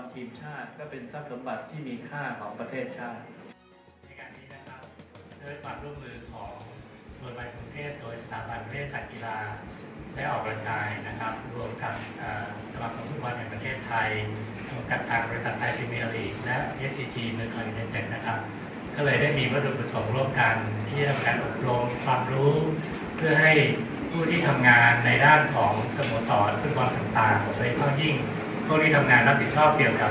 รทีมชาติก็เป็นทรัพย์สมบัติที่มีค่าของประเทศชาติ ในการนี้นะครับด้วยความร่วมมือของโรงพยาบาลกรุงเทพโดยสถาบันเวชศาสตร์กีฬาและออกกำลังกายนะครับ รวมกับสมาคมฟุตบอลแห่งประเทศไทยรวมกับทางบริษัทไทยพรีเมียร์ลีกและ SCG เมืองทองยูไนเต็ดนะครับ ก็เลยได้มีวัตถุประสงค์ร่วมกันที่ทำการอบรมความรู้ เพื่อให้ผู้ที่ทำงานในด้านของสโมสรฟุตบอลต่างๆโดยเฉพาะยิ่ง ผู้ที่ทำงานรับผิดชอบเกี่ยวกับ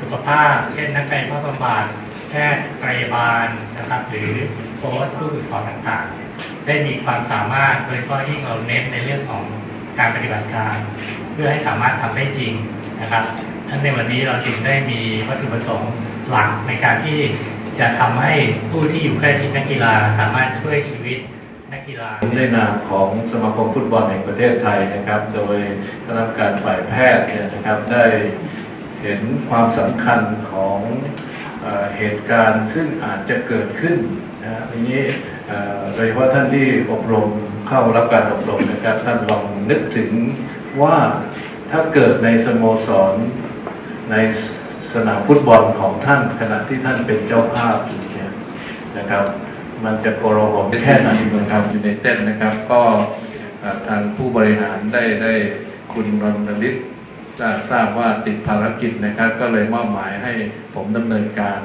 สุขภาพ เช่นนักกายภาพบำบัดแพทย์พยาบาลนะครับหรือโค้ชผู้ฝึกสอนต่างๆ ได้มีความสามารถโดยเฉพาะยิ่งเราเน้นในเรื่องของการปฏิบัติการ เพื่อให้สามารถทำได้จริงนะครับทั้งในวันนี้เราจึงได้มีวัตถุประสงค์หลักในการที่จะทำให้ผู้ที่อยู่ใกล้ชิดนักกีฬาสามารถช่วยชีวิต นักกีฬาในนามของสมาคมฟุตบอลแห่งประเทศไทยนะครับ โดยคณะกรรมการฝ่ายแพทย์เนี่ยนะครับได้เห็นความสำคัญของเอเหตุการณ์ซึ่งอาจจะเกิดขึ้นนะทีนี้โดยเฉพาะท่านที่อบรมเข้ารับการอบรมนะครับท่านลองนึกถึงว่าถ้าเกิดในสโมสรในสนามฟุตบอลของท่านขณะที่ท่านเป็นเจ้าภาพอยู่เนี่ยนะครับ มันจะโกรหนแค่ไหนเมืองทำอยู่ในเต้นนะครับ ก็ทางผู้บริหารได้ได้คุณรณฤทธิ์ทราบทราบว่าติดภารกิจนะครับ ก็เลยมอบหมายให้ผมดำเนินการ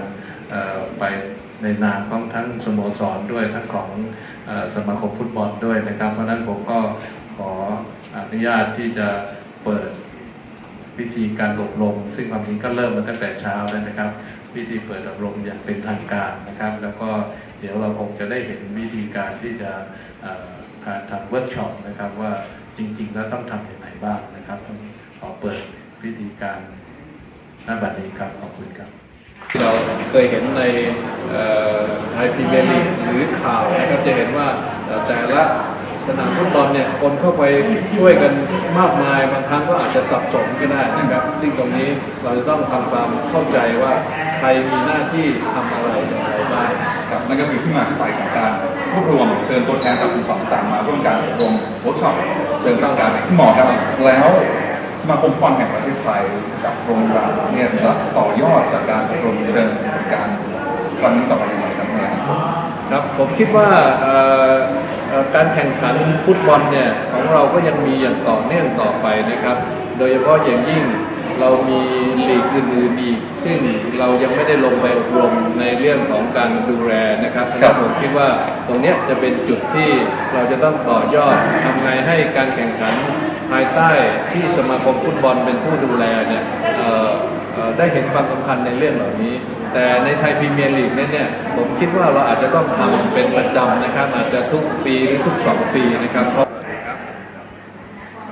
ไปในนามของทั้งสโมสรด้วยทั้งของอสมาคมฟุตบอลด้วยนะครับ เพราะฉะนั้นผมก็ขออนุญาตที่จะเปิด พิธีการอบรม ซึ่งความจริงก็เริ่มมาตั้งแต่เช้าแล้วนะครับพิธีเปิดอบรมอย่างเป็นทางการนะครับ แล้วก็เดี๋ยวเราคงจะได้เห็นวิธีการที่จะการทำเวิร์กช็อปนะครับว่าจริง ๆ แล้วต้องทำอย่างไรบ้างนะครับต้องขอเปิดพิธีการหน้าบัดนี้ครับขอบคุณครับเราเคยเห็นในไทยพรีเมียร์ลีกหรือข่าวนะครับจะเห็นว่าแต่ละ สนามฟุตบอลเนี่ยคนเข้าไปช่วยกันมากมายบางครั้งก็อาจจะสับสนก็ได้นะครับ ซึ่งตรงนี้เราจะต้องทำความเข้าใจว่าใครมีหน้าที่ทำอะไรอย่างไรบ้างครับนั่นก็คือที่มาที่ไปของการรวบรวมเชิญตัวแทนจาก12ต่างมาร่วมการอบรมเวิร์กช็อปเชิงประการที่หมอครับแล้วสมาคมฟุตบอลแห่งประเทศไทยกับโรงพยาบาลเนี่ยจะต่อยอดจากการอบรมเชิงประการครั้งนี้ต่อไปยังไงครับครับผมคิดว่าเอ่อ การแข่งขันฟุตบอลเนี่ยของเราก็ยังมีอย่างต่อเนื่องต่อไปนะครับ โดยเฉพาะอย่างยิ่งเรามีลีกอื่นๆอีก ซึ่งเรายังไม่ได้ลงไปอบรมในเรื่องของการดูแลนะครับดังนั้นผมคิดว่าตรงเนี้ยจะเป็นจุดที่เราจะต้องต่อยอดทำไงให้การแข่งขันภายใต้ที่สมาคมฟุตบอลเป็นผู้ดูแลเนี่ยเอ่อเอ่อได้เห็นความสำคัญในเรื่องเหล่านี้ แต่ในไทยพรีเมียร์ลีกเนี่ยเนี่ยผมคิดว่าเราอาจจะต้องทำเป็นประจำนะครับ อาจจะทุกปีหรือทุกสองปีนะครับเพราะ